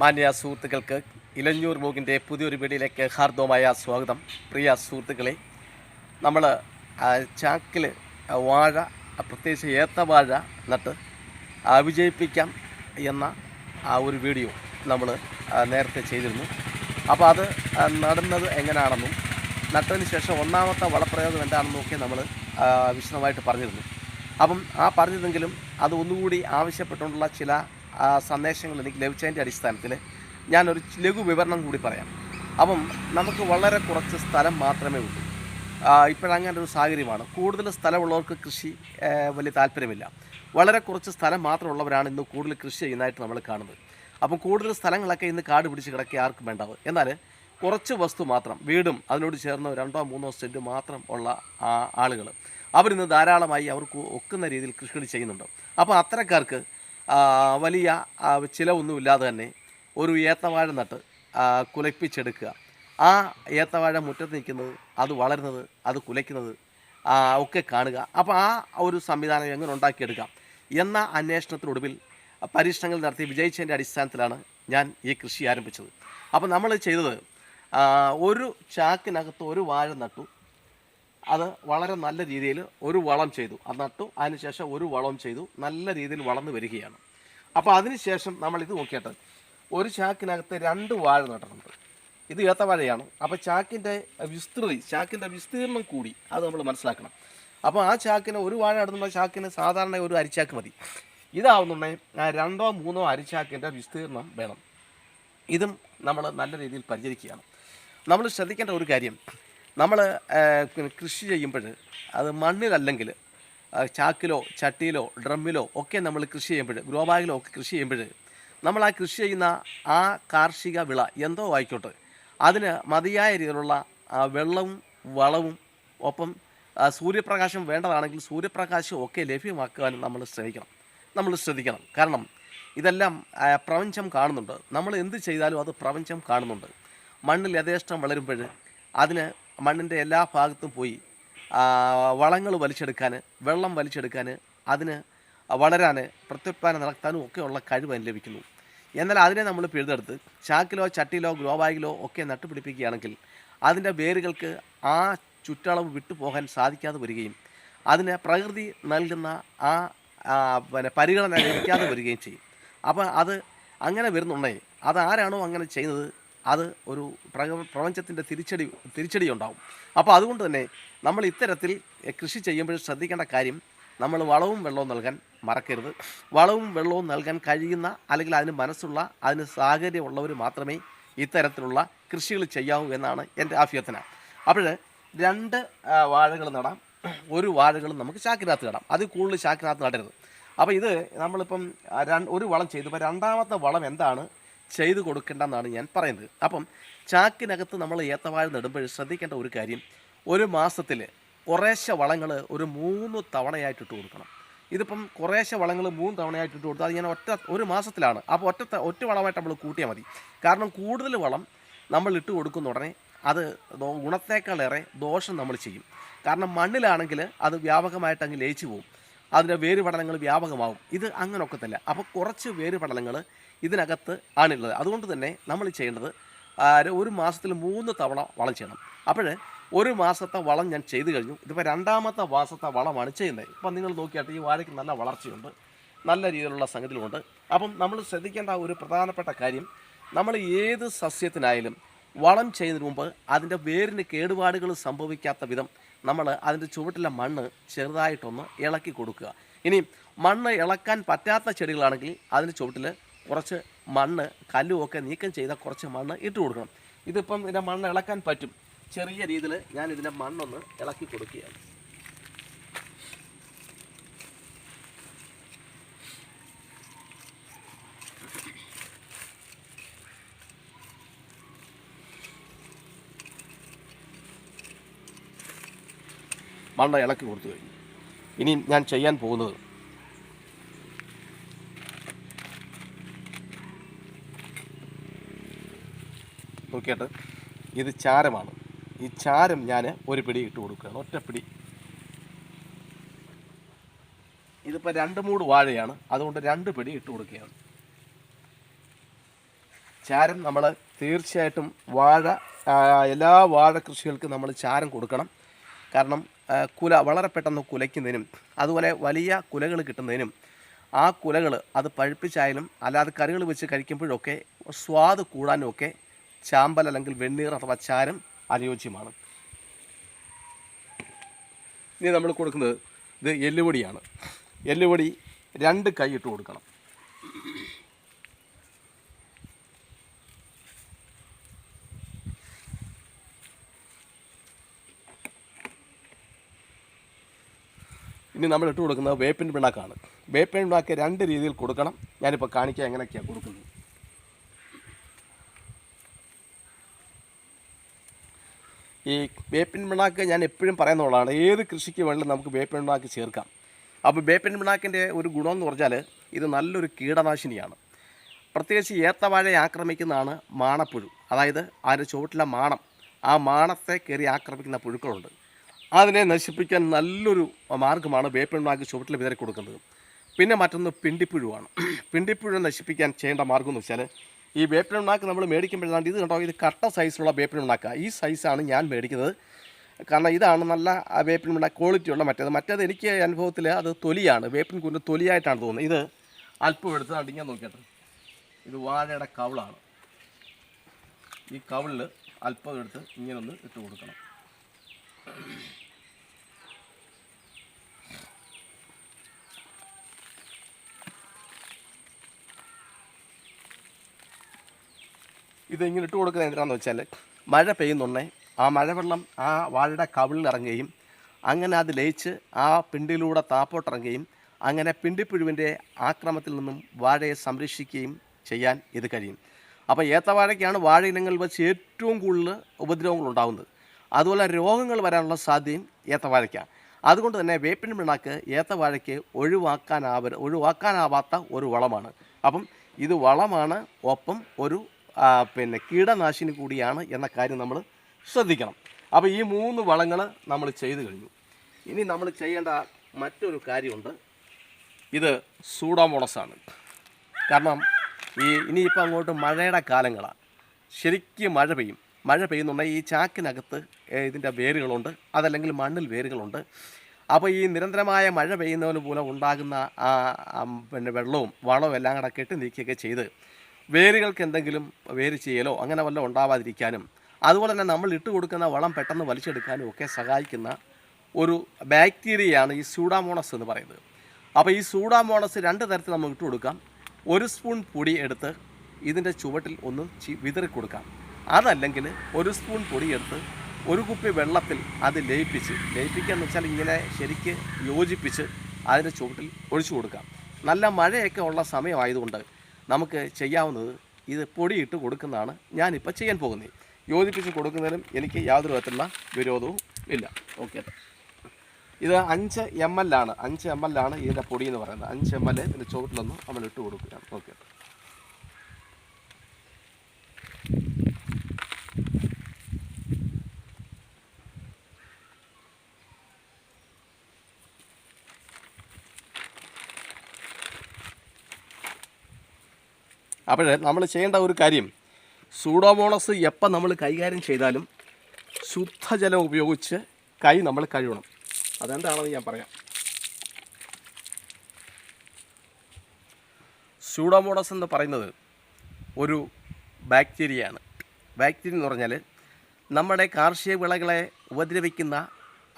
മാന്യ സുഹൃത്തുക്കൾക്ക് ഇലഞ്ഞൂർ മൂക്കിന്റെ പുതിയൊരു വീടിലേക്ക് ഹാർദവമായ സ്വാഗതം. പ്രിയ സുഹൃത്തുക്കളെ നമ്മൾ ചാക്കിൽ വാഴ പ്രത്യേകിച്ച് ഏത്തവാഴ നട്ട് വിജയിപ്പിക്കാം എന്ന ആ ഒരു വീഡിയോ നമ്മൾ നേരത്തെ ചെയ്തിരുന്നു. അപ്പോൾ അത് നടുന്നത് എങ്ങനെയാണെന്നും നട്ടതിന് ശേഷം ഒന്നാമത്തെ വളപ്രയോഗം എന്താണെന്നും ഒക്കെ നമ്മൾ വിശദമായിട്ട് പറഞ്ഞിരുന്നു. അപ്പം ആ പറഞ്ഞതെങ്കിലും അത് ഒന്നുകൂടി ആവശ്യപ്പെട്ടുകൊണ്ടുള്ള ചില സന്ദേശങ്ങൾ എനിക്ക് ലഭിച്ചതിന്റെ അടിസ്ഥാനത്തിൽ ഞാനൊരു ലഘു വിവരണം കൂടി പറയാം. അപ്പം നമുക്ക് വളരെ കുറച്ച് സ്ഥലം മാത്രമേ ഉള്ളൂ. ഇപ്പോഴങ്ങനെ ഒരു സാഹചര്യമാണ്. കൂടുതൽ സ്ഥലമുള്ളവർക്ക് കൃഷി വലിയ താല്പര്യമില്ല. വളരെ കുറച്ച് സ്ഥലം മാത്രമുള്ളവരാണ് ഇന്ന് കൂടുതൽ കൃഷി ചെയ്യുന്നതായിട്ട് നമ്മൾ കാണുന്നത്. അപ്പം കൂടുതൽ സ്ഥലങ്ങളൊക്കെ ഇന്ന് കാട് പിടിച്ച് കിടക്കുക ആർക്കും വേണ്ടാവും എന്നാൽ കുറച്ച് വസ്തു മാത്രം വീടും അതിനോട് ചേർന്ന് രണ്ടോ മൂന്നോ സെന്റ് മാത്രം ഉള്ള ആളുകൾ. അവരിന്ന് ധാരാളമായി അവർക്ക് ഒക്കുന്ന രീതിയിൽ കൃഷികൾ ചെയ്യുന്നുണ്ട്. അപ്പോൾ അത്തരക്കാർക്ക് വലിയ ചിലവൊന്നുമില്ലാതെ തന്നെ ഒരു ഏത്തവാഴ നട്ട് കുലപ്പിച്ചെടുക്കുക ആ ഏത്തവാഴ മുറ്റത്ത് നിൽക്കുന്നത് അത് വളരുന്നത് അത് കുലയ്ക്കുന്നത് ഒക്കെ കാണുക. അപ്പോൾ ആ ഒരു സംവിധാനം എങ്ങനെ ഉണ്ടാക്കിയെടുക്കാം എന്ന അന്വേഷണത്തിനൊടുവിൽ പരീക്ഷണങ്ങൾ നടത്തി വിജയിച്ചതിന്റെ അടിസ്ഥാനത്തിലാണ് ഞാൻ ഈ കൃഷി ആരംഭിച്ചത്. അപ്പോൾ നമ്മൾ ചെയ്തത് ഒരു ചാക്കിനകത്ത് ഒരു വാഴ നട്ടു അത് വളരെ നല്ല രീതിയിൽ ഒരു വളം ചെയ്തു. അത് നട്ടു. അതിനുശേഷം ഒരു വളം ചെയ്തു. നല്ല രീതിയിൽ വളർന്നു വരികയാണ്. അപ്പോൾ അതിനുശേഷം നമ്മളിത് നോക്കിയിട്ട് ഒരു ചാക്കിനകത്ത് രണ്ട് വാഴ നട്ടിട്ടുണ്ട്. ഇത് ഏത്തവാഴയാണ് അപ്പോൾ ചാക്കിന്റെ വിസ്തൃതി ചാക്കിന്റെ വിസ്തീർണം കൂടി അത് നമ്മൾ മനസ്സിലാക്കണം. അപ്പോൾ ആ ചാക്കിന് ഒരു വാഴ നടുന്ന ചാക്കിന് സാധാരണ ഒരു അരിച്ചാക്ക് മതി. ഇതാവുന്നുണ്ടെങ്കിൽ രണ്ടോ മൂന്നോ അരിച്ചാക്കിന്റെ വിസ്തീർണം വേണം. ഇതും നമ്മൾ നല്ല രീതിയിൽ പരിചരിക്കുകയാണ്. നമ്മൾ ശ്രദ്ധിക്കേണ്ട ഒരു കാര്യം നമ്മൾ കൃഷി ചെയ്യുമ്പോൾ അത് മണ്ണിലല്ലെങ്കിൽ ചാക്കിലോ ചട്ടിയിലോ ഡ്രമ്മിലോ ഒക്കെ നമ്മൾ കൃഷി ചെയ്യുമ്പോൾ ഗ്രോ ബാഗിലോ ഒക്കെ കൃഷി ചെയ്യുമ്പോൾ നമ്മൾ ആ കൃഷി ചെയ്യുന്ന ആ കാർഷിക വിള എന്തോ ആയിക്കോട്ടെ അതിന് മതിയായ രീതിയിലുള്ള വെള്ളവും വളവും ഒപ്പം സൂര്യപ്രകാശം വേണ്ടതാണെങ്കിൽ സൂര്യപ്രകാശം ഒക്കെ ലഭ്യമാക്കുവാനും നമ്മൾ ശ്രമിക്കണം. നമ്മൾ ശ്രദ്ധിക്കണം. കാരണം ഇതെല്ലാം പ്രപഞ്ചം കാണുന്നുണ്ട്. നമ്മൾ എന്ത് ചെയ്താലും അത് പ്രപഞ്ചം കാണുന്നുണ്ട്. മണ്ണിൽ യഥേഷ്ടം വളരുമ്പോൾ അതിന് മണ്ണിന്റെ എല്ലാ ഭാഗത്തും പോയി വളങ്ങൾ വലിച്ചെടുക്കാൻ വെള്ളം വലിച്ചെടുക്കാൻ അതിന് വളരാൻ പ്രത്യുത്പാദനം നടത്താനും ഒക്കെയുള്ള കഴിവ് അതിന് ലഭിക്കുന്നു. എന്നാൽ അതിനെ നമ്മൾ പിഴുതെടുത്ത് ചാക്കിലോ ചട്ടിയിലോ ഗ്രോ ബാഗിലോ ഒക്കെ നട്ടുപിടിപ്പിക്കുകയാണെങ്കിൽ അതിന്റെ വേരുകൾക്ക് ആ ചുറ്റളവ് വിട്ടുപോകാൻ സാധിക്കാതെ വരികയും അതിന് പ്രകൃതി നൽകുന്ന ആ പിന്നെ പരിഗണന ലഭിക്കാതെ വരികയും ചെയ്യും. അപ്പോൾ അത് അങ്ങനെ വരുന്നുണ്ടെങ്കിൽ അത് ആരാണോ അങ്ങനെ ചെയ്യുന്നത്? അത് ഒരു പ്രപഞ്ചത്തിന്റെ തിരിച്ചടി തിരിച്ചടി ഉണ്ടാവും അപ്പോൾ അതുകൊണ്ട് തന്നെ നമ്മൾ ഇത്തരത്തിൽ കൃഷി ചെയ്യുമ്പോൾ ശ്രദ്ധിക്കേണ്ട കാര്യം നമ്മൾ വളവും വെള്ളവും നൽകാൻ മറക്കരുത്. വളവും വെള്ളവും നൽകാൻ കഴിയുന്ന അല്ലെങ്കിൽ അതിന് മനസ്സുള്ള അതിന് സാഹചര്യമുള്ളവർ മാത്രമേ ഇത്തരത്തിലുള്ള കൃഷികൾ ചെയ്യാവൂ എന്നാണ് എന്റെ അഭ്യർത്ഥന. അപ്പോൾ രണ്ട് വാഴകൾ നടാം. ഒരു വാഴകളും നമുക്ക് ചാക്കിനകത്ത് നടാം. അത് കൂടുതൽ ചാക്കിനകത്ത് നടരുത്. അപ്പോൾ ഇത് നമ്മളിപ്പം ഒരു വളം ചെയ്തു. ഇപ്പോൾ രണ്ടാമത്തെ വളം എന്താണ്? ചെയ്തു കൊടുക്കേണ്ടെന്നാണ് ഞാൻ പറയുന്നത്. അപ്പം ചാക്കിനകത്ത് നമ്മൾ ഏത്തവാഴ നടുമ്പോൾ ശ്രദ്ധിക്കേണ്ട ഒരു കാര്യം ഒരു മാസത്തിൽ കുറേശ്ശെ വളങ്ങൾ ഒരു മൂന്ന് തവണയായിട്ട് ഇട്ട് കൊടുക്കണം. ഇതിപ്പം കുറേശ്ശെ വളങ്ങൾ മൂന്ന് തവണയായിട്ട് ഇട്ട് കൊടുത്താൽ അത് ഞാൻ ഒറ്റ ഒരു മാസത്തിലാണ്. അപ്പോൾ ഒറ്റ ഒറ്റ വളമായിട്ട് നമ്മൾ കൂട്ടിയാൽ മതി. കാരണം കൂടുതൽ വളം നമ്മൾ ഇട്ട് കൊടുക്കുന്ന ഉടനെ അത് ഗുണത്തേക്കാളേറെ ദോഷം നമ്മൾ ചെയ്യും. കാരണം മണ്ണിലാണെങ്കിൽ അത് വ്യാപകമായിട്ട് അങ്ങ് ലയിച്ചു പോകും. അതിന്റെ വേരുപടലങ്ങൾ വ്യാപകമാവും ഇത് അങ്ങനെ ഒക്കത്തില്ല അപ്പോൾ കുറച്ച് വേര് പടലങ്ങൾ ഇതിനകത്ത് ആണുള്ളത്. അതുകൊണ്ട് തന്നെ നമ്മൾ ചെയ്യേണ്ടത് ഒരു മാസത്തിൽ മൂന്ന് തവണ വളം ചെയ്യണം. അപ്പോൾ ഒരു മാസത്തെ വളം ഞാൻ ചെയ്തു കഴിഞ്ഞു. ഇതിപ്പോൾ രണ്ടാമത്തെ മാസത്തെ വളമാണ് ചെയ്യുന്നത്. ഇപ്പം നിങ്ങൾ നോക്കിയാട്ട് ഈ വാഴയ്ക്ക് നല്ല വളർച്ചയുണ്ട്. നല്ല രീതിയിലുള്ള സംഗതികളുണ്ട്. അപ്പം നമ്മൾ ശ്രദ്ധിക്കേണ്ട ഒരു പ്രധാനപ്പെട്ട കാര്യം നമ്മൾ ഏത് സസ്യത്തിനായാലും വളം ചെയ്യുന്നതിന് മുമ്പ് അതിന്റെ വേരിന് കേടുപാടുകൾ സംഭവിക്കാത്ത വിധം നമ്മൾ അതിന്റെ ചുവട്ടിലെ മണ്ണ് ചെറുതായിട്ടൊന്ന് ഇളക്കി കൊടുക്കുക. ഇനി മണ്ണ് ഇളക്കാൻ പറ്റാത്ത ചെടികളാണെങ്കിൽ അതിന്റെ ചുവട്ടിൽ കുറച്ച് മണ്ണ് കല്ലുമൊക്കെ നീക്കം ചെയ്ത കുറച്ച് മണ്ണ് ഇട്ട് കൊടുക്കണം. ഇതിപ്പം ഇതിന്റെ മണ്ണ് ഇളക്കാൻ പറ്റും. ചെറിയ രീതിയിൽ ഞാൻ ഇതിന്റെ മണ്ണൊന്ന് ഇളക്കി കൊടുക്കുകയാണ്. മണ്ണ് ഇളക്കി കൊടുത്തു കഴിഞ്ഞു. ഇനിയും ഞാൻ ചെയ്യാൻ പോകുന്നത് നോക്കിയിട്ട് ഇത് ചാരമാണ്. ഈ ചാരം ഞാൻ ഒരു പിടി ഇട്ട് കൊടുക്കുകയാണ്. ഒറ്റ പിടി. ഇതിപ്പോൾ രണ്ട് മൂട് വാഴയാണ്. അതുകൊണ്ട് രണ്ട് പിടി ഇട്ട് കൊടുക്കുകയാണ്. ചാരം നമ്മൾ തീർച്ചയായിട്ടും വാഴ എല്ലാ വാഴ കൃഷികൾക്കും നമ്മൾ ചാരം കൊടുക്കണം. കാരണം കുല വളരെ പെട്ടെന്ന് കുലയ്ക്കുന്നതിനും അതുപോലെ വലിയ കുലകൾ കിട്ടുന്നതിനും ആ കുലകൾ അത് പഴുപ്പിച്ചായാലും അല്ലാതെ കറികൾ വെച്ച് കഴിക്കുമ്പോഴൊക്കെ സ്വാദ് കൂടാനും ഒക്കെ ചാമ്പൽ അല്ലെങ്കിൽ വെണ്ണീർ അഥവാ ചാരം അനുയോജ്യമാണ്. ഇനി നമ്മൾ കൊടുക്കുന്നത് ഇത് എല്ലുപൊടിയാണ്. എല്ലുപൊടി രണ്ട് കൈ ഇട്ട് കൊടുക്കണം. ഇനി നമ്മൾ ഇട്ട് കൊടുക്കുന്നത് വേപ്പിൻ പിണ്ണാക്കാണ്. വേപ്പിൻ പിണ്ണാക്ക് രണ്ട് രീതിയിൽ കൊടുക്കണം. ഞാനിപ്പോൾ കാണിക്കാൻ എങ്ങനെയൊക്കെയാണ് കൊടുക്കുന്നത്. ഈ വേപ്പിൻ പിണ്ണാക്ക് ഞാൻ എപ്പോഴും പറയുന്നതാണ് ഏത് കൃഷിക്ക് വേണമെങ്കിലും നമുക്ക് വേപ്പിൻ പിണ്ണാക്ക് ചേർക്കാം. അപ്പോൾ വേപ്പിൻ പിണ്ണാക്കിന്റെ ഒരു ഗുണം എന്ന് പറഞ്ഞാൽ ഇത് നല്ലൊരു കീടനാശിനിയാണ്. പ്രത്യേകിച്ച് ഏത്തവാഴയെ ആക്രമിക്കുന്നതാണ് മാണപ്പുഴു. അതായത് അതിന്റെ ചുവട്ടിലെ മാണം. ആ മാണത്തെ കയറി ആക്രമിക്കുന്ന പുഴുക്കളുണ്ട്. അതിനെ നശിപ്പിക്കാൻ നല്ലൊരു മാർഗമാണ് വേപ്പിൻ പിണ്ണാക്ക് ചുവട്ടിൽ വിതറി കൊടുക്കുന്നത് പിന്നെ മറ്റൊന്ന് പിണ്ടിപ്പുഴുവാണ്. പിണ്ടിപ്പുഴു നശിപ്പിക്കാൻ ചെയ്യേണ്ട മാർഗം എന്ന് വെച്ചാൽ ഈ വേപ്പിൻ പിണ്ണാക്ക് നമ്മൾ മേടിക്കുമ്പോഴാണ് ഇത് കണ്ടോ? ഇത് കട്ട സൈസിലുള്ള വേപ്പിൻ ഉണ്ടാക്കുക ഈ സൈസാണ് ഞാൻ മേടിക്കുന്നത്. കാരണം ഇതാണ് നല്ല വേപ്പിൻ പിണ്ണാക്ക് ക്വാളിറ്റിയുള്ള മറ്റേത്. മറ്റേത് എനിക്ക് അനുഭവത്തിൽ അത് തൊലിയാണ്. വേപ്പിൻ കുഞ്ഞ് തൊലിയായിട്ടാണ് തോന്നുന്നത്. ഇത് അല്പം എടുത്ത് അടിഞ്ഞാൽ നോക്കിയിട്ട്. ഇത് വാഴയുടെ കവിളാണ്. ഈ കവിളിൽ അല്പം എടുത്ത് ഇങ്ങനെ ഒന്ന് ഇട്ട് കൊടുക്കണം. ഇത് ഇങ്ങനെ ഇട്ട് കൊടുക്കുന്നത് എന്തിനാന്ന് വെച്ചാൽ മഴ പെയ്യുന്നുണ്ടേ ആ മഴവെള്ളം ആ വാഴയുടെ കവിളിൽ ഇറങ്ങുകയും അങ്ങനെ അത് ലയിച്ച് ആ പിണ്ടിലൂടെ താപ്പോട്ടിറങ്ങുകയും അങ്ങനെ പിണ്ടിപ്പുഴുവിന്റെ ആക്രമത്തിൽ നിന്നും വാഴയെ സംരക്ഷിക്കുകയും ചെയ്യാൻ ഇത് കഴിയും. അപ്പോൾ ഏത്തവാഴയ്ക്കാണ് വാഴ ഇനങ്ങൾ വെച്ച് ഏറ്റവും കൂടുതൽ ഉപദ്രവങ്ങൾ ഉണ്ടാകുന്നത് അതുപോലെ രോഗങ്ങൾ വരാനുള്ള സാധ്യതയും ഏത്തവാഴയ്ക്കാണ്. അതുകൊണ്ട് തന്നെ വേപ്പിൻ പിണ്ണാക്ക് ഏത്തവാഴയ്ക്ക് ഒഴിവാക്കാനാവ ഒഴിവാക്കാനാവാത്ത ഒരു വളമാണ്. അപ്പം ഇത് വളമാണ് ഒപ്പം ഒരു പിന്നെ കീടനാശിനി കൂടിയാണ് എന്ന കാര്യം നമ്മൾ ശ്രദ്ധിക്കണം. അപ്പോൾ ഈ മൂന്ന് വളങ്ങൾ നമ്മൾ ചെയ്തു കഴിഞ്ഞു. ഇനി നമ്മൾ ചെയ്യേണ്ട മറ്റൊരു കാര്യമുണ്ട്. ഇത് സൂഡോമോണസാണ്. കാരണം ഈ ഇനിയിപ്പോൾ അങ്ങോട്ട് മഴയുടെ കാലങ്ങളാണ് ശരിക്കും മഴ പെയ്യും. മഴ പെയ്യുന്നുണ്ടെങ്കിൽ ഈ ചാക്കിനകത്ത് ഇതിന്റെ വേരുകളുണ്ട്. അതല്ലെങ്കിൽ മണ്ണിൽ വേരുകളുണ്ട്. അപ്പോൾ ഈ നിരന്തരമായ മഴ പെയ്യുന്നതിന് പോലെ ഉണ്ടാകുന്ന ആ, പിന്നെ വെള്ളവും വളവും എല്ലാം കൂടെ കെട്ടി നീക്കുകയൊക്കെ ചെയ്ത് വേരുകൾക്ക് എന്തെങ്കിലും വേര് ചെയ്യലോ അങ്ങനെ വല്ല ഉണ്ടാവാതിരിക്കാനും അതുപോലെ തന്നെ നമ്മൾ ഇട്ട് കൊടുക്കുന്ന വളം പെട്ടെന്ന് വലിച്ചെടുക്കാനും ഒക്കെ സഹായിക്കുന്ന ഒരു ബാക്ടീരിയയാണ് ഈ സൂഡാമോണസ് എന്ന് പറയുന്നത്. അപ്പോൾ ഈ സൂഡാമോണസ് രണ്ട് തരത്തിൽ നമുക്ക് ഇട്ട് കൊടുക്കാം. ഒരു സ്പൂൺ പൊടി എടുത്ത് ഇതിന്റെ ചുവട്ടിൽ ഒന്ന് വിതറി കൊടുക്കാം. അതല്ലെങ്കിൽ ഒരു സ്പൂൺ പൊടി എടുത്ത് ഒരു കുപ്പി വെള്ളത്തിൽ അത് ലയിപ്പിച്ച് ലയിപ്പിക്കുക എന്ന് വെച്ചാൽ ഇങ്ങനെ ശരിക്ക് യോജിപ്പിച്ച് അതിന്റെ ചുവട്ടിൽ ഒഴിച്ചു കൊടുക്കാം. നല്ല മഴയൊക്കെ ഉള്ള സമയമായതുകൊണ്ട് നമുക്ക് ചെയ്യാവുന്നത് ഇത് പൊടിയിട്ട് കൊടുക്കുന്നതാണ് ഞാനിപ്പോൾ ചെയ്യാൻ പോകുന്നത്. യോജിപ്പിച്ച് കൊടുക്കുന്നതിനും എനിക്ക് യാതൊരു വിധത്തിലുള്ള വിരോധവും ഇല്ല. ഓക്കെ. ഇത് അഞ്ച് എം എൽ ആണ്. അഞ്ച് എം എൽ ആണ് ഇതിന്റെ പൊടി എന്ന് പറയുന്നത്. അഞ്ച് എം എൽ ഇതിന്റെ ചുവട്ടിലൊന്നും നമ്മൾ ഇട്ട് കൊടുക്കുകയാണ്. ഓക്കെ. അപ്പോൾ നമ്മൾ ചെയ്യേണ്ട ഒരു കാര്യം. സൂഡോമോണസ് എപ്പോൾ നമ്മൾ കൈകാര്യം ചെയ്താലും ശുദ്ധജലം ഉപയോഗിച്ച് കൈ നമ്മൾ കഴുകണം. അതെന്താണെന്ന് ഞാൻ പറയാം. സൂഡോമോണസ് എന്ന് പറയുന്നത് ഒരു ബാക്ടീരിയയാണ്. ബാക്ടീരിയ എന്ന് പറഞ്ഞാൽ നമ്മുടെ കാർഷിക വിളകളെ ഉപദ്രവിക്കുന്ന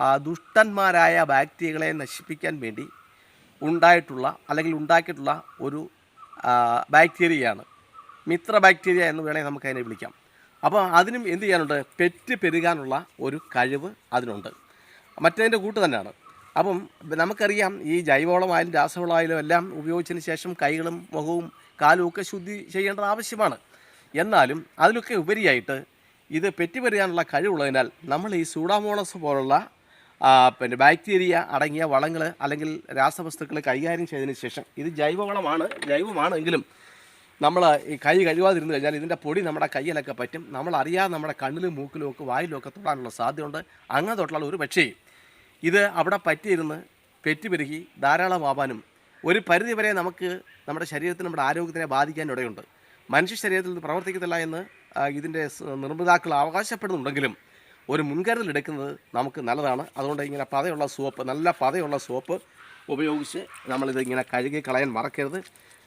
ആ ദുഷ്ടന്മാരായ ബാക്ടീരിയകളെ നശിപ്പിക്കാൻ വേണ്ടി ഉണ്ടായിട്ടുള്ള അല്ലെങ്കിൽ ഉണ്ടാക്കിയിട്ടുള്ള ഒരു ബാക്ടീരിയയാണ്. മിത്ര ബാക്ടീരിയ എന്ന് വേണമെങ്കിൽ നമുക്ക് അതിനെ വിളിക്കാം. അപ്പോൾ അതിനും എന്ത് ചെയ്യാനുണ്ട്? പെറ്റ് പെരുകാനുള്ള ഒരു കഴിവ് അതിനുണ്ട്. മറ്റതിന്റെ കൂട്ട് തന്നെയാണ്. അപ്പം നമുക്കറിയാം ഈ ജൈവവളമായാലും രാസവളമായാലും എല്ലാം ഉപയോഗിച്ചതിന് ശേഷം കൈകളും മുഖവും കാലും ഒക്കെ ശുദ്ധി ചെയ്യേണ്ടത് ആവശ്യമാണ്. എന്നാലും അതിലൊക്കെ ഉപരിയായിട്ട് ഇത് പെറ്റുപെരുകാനുള്ള കഴിവുള്ളതിനാൽ നമ്മൾ ഈ സൂഡാമോണസ് പോലുള്ള പിന്നെ ബാക്ടീരിയ അടങ്ങിയ വളങ്ങൾ അല്ലെങ്കിൽ രാസവസ്തുക്കൾ കൈകാര്യം ചെയ്തതിന് ശേഷം ഇത് ജൈവവളമാണ് ജൈവമാണെങ്കിലും നമ്മൾ ഈ കൈ കഴുകാതിരുന്ന് കഴിഞ്ഞാൽ ഇതിന്റെ പൊടി നമ്മുടെ കയ്യിലൊക്കെ പറ്റും. നമ്മൾ അറിയാതെ നമ്മുടെ കണ്ണിലും മൂക്കിലും ഒക്കെ വായിലും ഒക്കെ തൊടാനുള്ള സാധ്യതയുണ്ട്. അങ്ങനെ തൊട്ടുള്ള ഒരു പക്ഷേ ഇത് അവിടെ പറ്റിയിരുന്ന് പെറ്റുപെരുകി ധാരാളമാവാനും ഒരു പരിധി വരെ നമുക്ക് നമ്മുടെ ശരീരത്തിന് നമ്മുടെ ആരോഗ്യത്തിനെ ബാധിക്കാൻ ഇടയുണ്ട്. മനുഷ്യ ശരീരത്തിൽ പ്രവർത്തിക്കത്തില്ല എന്ന് ഇതിന്റെ നിർമ്മിതാക്കൾ അവകാശപ്പെടുന്നുണ്ടെങ്കിലും ഒരു മുൻകരുതൽ എടുക്കുന്നത് നമുക്ക് നല്ലതാണ്. അതുകൊണ്ട് ഇങ്ങനെ പതയുള്ള സോപ്പ് നല്ല പതയുള്ള സോപ്പ് ഉപയോഗിച്ച് നമ്മളിത് ഇങ്ങനെ കഴുകി കളയാൻ മറക്കരുത്.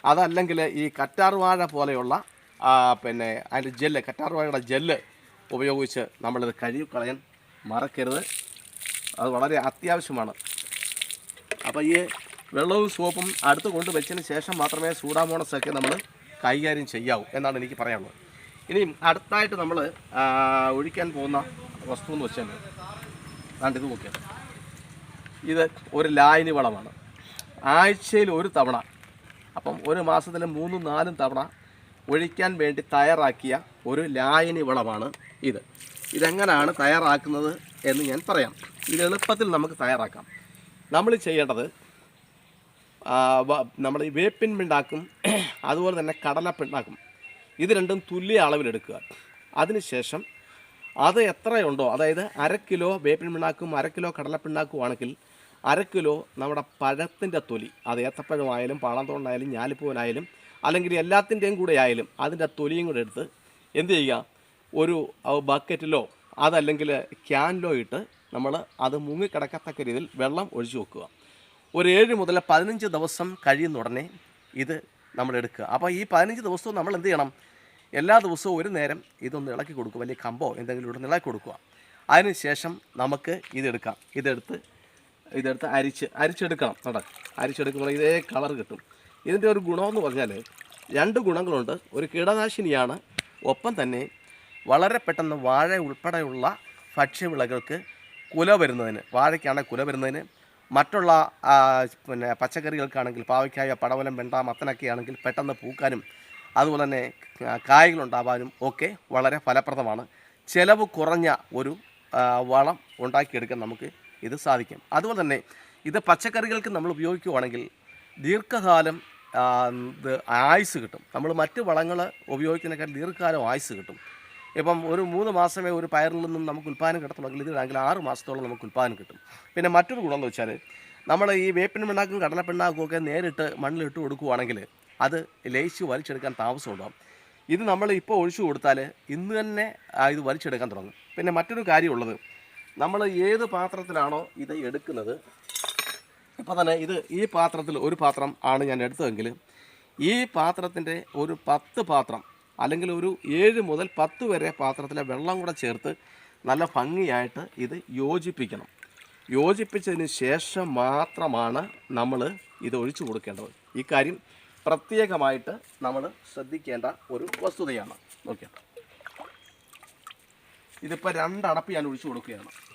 അതല്ലെങ്കിൽ ഈ കറ്റാർവാഴ പോലെയുള്ള പിന്നെ അതിന്റെ ജെല്ല് കറ്റാർവാഴയുടെ ജെല്ല് ഉപയോഗിച്ച് നമ്മളിത് കഴുകി കളയാൻ മറക്കരുത്. അത് വളരെ അത്യാവശ്യമാണ്. അപ്പോൾ ഈ വെള്ളവും സോപ്പും അടുത്ത് കൊണ്ട് വെച്ചതിന് ശേഷം മാത്രമേ സൂഡാമോണസൊക്കെ നമ്മൾ കൈകാര്യം ചെയ്യാവൂ എന്നാണ് എനിക്ക് പറയാനുള്ളത്. ഇനി അടുത്തായിട്ട് നമ്മൾ ഒഴിക്കാൻ പോകുന്ന വസ്തു എന്ന് വെച്ചാൽ കണ്ട് ഇത് നോക്കിയാൽ ഇത് ഒരു ലായനി വളമാണ്. ആഴ്ചയിൽ ഒരു തവണ അപ്പം ഒരു മാസത്തിൽ മൂന്നും നാലും തവണ ഒഴിക്കാൻ വേണ്ടി തയ്യാറാക്കിയ ഒരു ലായനി വളമാണ് ഇത്. ഇതെങ്ങനെയാണ് തയ്യാറാക്കുന്നത് എന്ന് ഞാൻ പറയാം. ഇത് എളുപ്പത്തിൽ നമുക്ക് തയ്യാറാക്കാം. നമ്മൾ ചെയ്യേണ്ടത് നമ്മൾ ഈ വേപ്പിൻ പിണ്ടാക്കും അതുപോലെ തന്നെ കടല പിണ്ടാക്കും ഇത് രണ്ടും തുല്യ അളവിലെടുക്കുക. അതിനുശേഷം അത് എത്രയുണ്ടോ അതായത് അര കിലോ വേപ്പിൻ പിണ്ണാക്കും അര കിലോ കടല ആണെങ്കിൽ അര കിലോ നമ്മുടെ പഴത്തിന്റെ തൊലി അത് ഏത്തപ്പഴമായാലും പാളന്തോണ്ടായാലും ഞാലിപ്പൂവനായാലും അല്ലെങ്കിൽ എല്ലാത്തിന്റെയും കൂടെ ആയാലും അതിന്റെ തൊലിയും കൂടെ എടുത്ത് എന്ത് ചെയ്യുക? ഒരു ബക്കറ്റിലോ അതല്ലെങ്കിൽ ക്യാനിലോ ഇട്ട് നമ്മൾ അത് മുങ്ങിക്കിടക്കത്തക്ക രീതിയിൽ വെള്ളം ഒഴിച്ചു വെക്കുക. ഒരു ഏഴ് മുതൽ പതിനഞ്ച് ദിവസം കഴിയുന്ന ഉടനെ ഇത് നമ്മൾ എടുക്കുക. അപ്പോൾ ഈ പതിനഞ്ച് ദിവസവും നമ്മൾ എന്ത് ചെയ്യണം? എല്ലാ ദിവസവും ഒരു നേരം ഇതൊന്ന് ഇളക്കി കൊടുക്കുക. വലിയ കമ്പോ എന്തെങ്കിലും ഇവിടെ ഇളക്കി കൊടുക്കുക. അതിനുശേഷം നമുക്ക് ഇതെടുക്കാം ഇതെടുത്ത് ഇതെടുത്ത് അരിച്ച് അരിച്ചെടുക്കണം കേട്ടോ. അരിച്ചെടുക്കുമ്പോൾ ഇതേ കളർ കിട്ടും. ഇതിന്റെ ഒരു ഗുണമെന്ന് പറഞ്ഞാൽ രണ്ട് ഗുണങ്ങളുണ്ട്. ഒരു കീടനാശിനിയാണ്. ഒപ്പം തന്നെ വളരെ പെട്ടെന്ന് വാഴ ഉൾപ്പെടെയുള്ള ഭക്ഷ്യവിളകൾക്ക് കുല വരുന്നതിന് വാഴയ്ക്കാണ് കുല വരുന്നതിന്. മറ്റുള്ള പിന്നെ പച്ചക്കറികൾക്കാണെങ്കിൽ പാവയ്ക്കായ പടവലം വെണ്ട മത്തനൊക്കെ ആണെങ്കിൽ പെട്ടെന്ന് പൂക്കാനും അതുപോലെ തന്നെ കായകളുണ്ടാവാനും ഒക്കെ വളരെ ഫലപ്രദമാണ്. ചിലവ് കുറഞ്ഞ ഒരു വളം ഉണ്ടാക്കിയെടുക്കാൻ നമുക്ക് ഇത് സാധിക്കും. അതുപോലെ തന്നെ ഇത് പച്ചക്കറികൾക്ക് നമ്മൾ ഉപയോഗിക്കുവാണെങ്കിൽ ദീർഘകാലം ഇത് ആയുസ് കിട്ടും. നമ്മൾ മറ്റ് വളങ്ങൾ ഉപയോഗിക്കുന്നതിനേക്കാൾ ദീർഘകാലം ആയുസ് കിട്ടും. ഇപ്പം ഒരു മൂന്ന് മാസമേ ഒരു പയറിൽ നിന്നും നമുക്ക് ഉൽപ്പാദനം കിട്ടത്തുള്ളെങ്കിൽ ഇതിലാണെങ്കിൽ ആറ് മാസത്തോളം നമുക്ക് ഉൽപ്പാദനം കിട്ടും. പിന്നെ മറ്റൊരു ഗുണമെന്ന് വെച്ചാൽ നമ്മൾ ഈ വേപ്പിൻ പിണ്ണാക്കും കടലപ്പിണ്ണാക്കും ഒക്കെ നേരിട്ട് മണ്ണിലിട്ട് കൊടുക്കുകയാണെങ്കിൽ അത് ലയിച്ച് വലിച്ചെടുക്കാൻ താമസമുണ്ടാകും ഇത് നമ്മൾ ഇപ്പോൾ ഒഴിച്ചു കൊടുത്താൽ ഇന്ന് തന്നെ ഇത് വലിച്ചെടുക്കാൻ തുടങ്ങും. പിന്നെ മറ്റൊരു കാര്യമുള്ളത് നമ്മൾ ഏത് പാത്രത്തിലാണോ ഇത് എടുക്കുന്നത് ഇപ്പോൾ തന്നെ ഇത് ഈ പാത്രത്തിൽ ഒരു പാത്രം ആണ് ഞാൻ എടുത്തതെങ്കിൽ ഈ പാത്രത്തിന്റെ ഒരു പത്ത് പാത്രം അല്ലെങ്കിൽ ഒരു ഏഴ് മുതൽ പത്ത് വരെ പാത്രത്തിലെ വെള്ളം കൂടെ ചേർത്ത് നല്ല ഭംഗിയായിട്ട് ഇത് യോജിപ്പിക്കണം. യോജിപ്പിച്ചതിന് ശേഷം മാത്രമാണ് നമ്മൾ ഇത് ഒഴിച്ചു കൊടുക്കേണ്ടത്. ഈ കാര്യം പ്രത്യേകമായിട്ട് നമ്മൾ ശ്രദ്ധിക്കേണ്ട ഒരു വസ്തുതയാണ്. ഓക്കെ. ഇതിപ്പോൾ രണ്ടടപ്പ് ഞാൻ ഒഴിച്ചു കൊടുക്കുകയാണ്.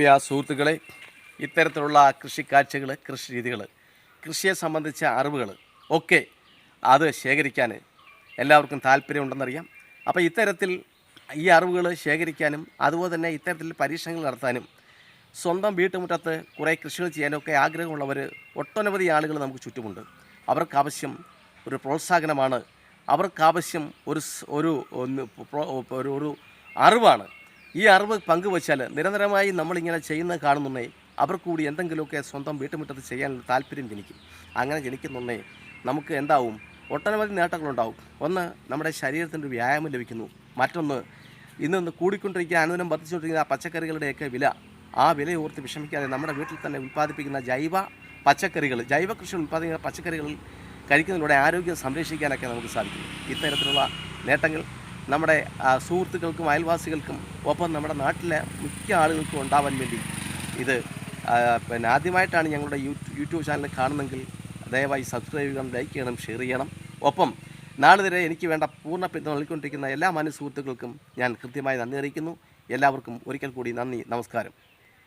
പ്രിയ സുഹൃത്തുക്കളെ ഇത്തരത്തിലുള്ള കൃഷിക്കാഴ്ചകൾ കൃഷി രീതികൾ കൃഷിയെ സംബന്ധിച്ച അറിവുകൾ ഒക്കെ അത് ശേഖരിക്കാൻ എല്ലാവർക്കും താല്പര്യമുണ്ടെന്നറിയാം. അപ്പോൾ ഇത്തരത്തിൽ ഈ അറിവുകൾ ശേഖരിക്കാനും അതുപോലെ തന്നെ ഇത്തരത്തിൽ പരീക്ഷണങ്ങൾ നടത്താനും സ്വന്തം വീട്ടുമുറ്റത്ത് കുറേ കൃഷികൾ ചെയ്യാനൊക്കെ ആഗ്രഹമുള്ളവർ ഒട്ടനവധി ആളുകൾ നമുക്ക് ചുറ്റുമുണ്ട്. അവർക്കാവശ്യം ഒരു പ്രോത്സാഹനമാണ്. അവർക്കാവശ്യം ഒരു ഒരു ഒരു ഒരു അറിവാണ്. ഈ അറിവ് പങ്കുവച്ചാൽ നിരന്തരമായി നമ്മളിങ്ങനെ ചെയ്യുന്ന കാണുന്നുണ്ടേ അവർ കൂടി എന്തെങ്കിലുമൊക്കെ സ്വന്തം വീട്ടുമുറ്റത്ത് ചെയ്യാനുള്ള താല്പര്യം ജനിക്കും. അങ്ങനെ ജനിക്കുന്നുണ്ടേ നമുക്ക് എന്താവും? ഒട്ടനവധി നേട്ടങ്ങളുണ്ടാവും. ഒന്ന് നമ്മുടെ ശരീരത്തിന്റെ വ്യായാമം ലഭിക്കുന്നു. മറ്റൊന്ന് ഇന്ന് കൂടിക്കൊണ്ടിരിക്കുക അനുദിനം വർദ്ധിച്ചുകൊണ്ടിരിക്കുന്ന ആ പച്ചക്കറികളുടെയൊക്കെ വില ആ വില ഓർത്ത് വിഷമിക്കാതെ നമ്മുടെ വീട്ടിൽ തന്നെ ഉൽപ്പാദിപ്പിക്കുന്ന ജൈവ പച്ചക്കറികൾ ജൈവ കൃഷി ഉൽപ്പാദിപ്പിക്കുന്ന പച്ചക്കറികൾ കഴിക്കുന്നതിലൂടെ ആരോഗ്യം സംരക്ഷിക്കാനൊക്കെ നമുക്ക് സാധിക്കും ഇത്തരത്തിലുള്ള നേട്ടങ്ങൾ നമ്മുടെ സുഹൃത്തുക്കൾക്കും അയൽവാസികൾക്കും ഒപ്പം നമ്മുടെ നാട്ടിലെ മിക്ക ആളുകൾക്കും ഉണ്ടാവാൻ വേണ്ടി ഇത് പിന്നെ ആദ്യമായിട്ടാണ് ഞങ്ങളുടെ യൂട്യൂ- യൂട്യൂബ് ചാനൽ കാണുന്നെങ്കിൽ ദയവായി സബ്സ്ക്രൈബ് ചെയ്യണം ലൈക്ക് ചെയ്യണം ഷെയർ ചെയ്യണം. ഒപ്പം നാളെ വരെ എനിക്ക് വേണ്ട പൂർണ പിന്തുണ നൽകിക്കൊണ്ടിരിക്കുന്ന എല്ലാ മനുസുഹൃത്തുക്കൾക്കും സുഹൃത്തുക്കൾക്കും ഞാൻ കൃത്യമായി നന്ദി അറിയിക്കുന്നു. എല്ലാവർക്കും ഒരിക്കൽ കൂടി നന്ദി നമസ്കാരം.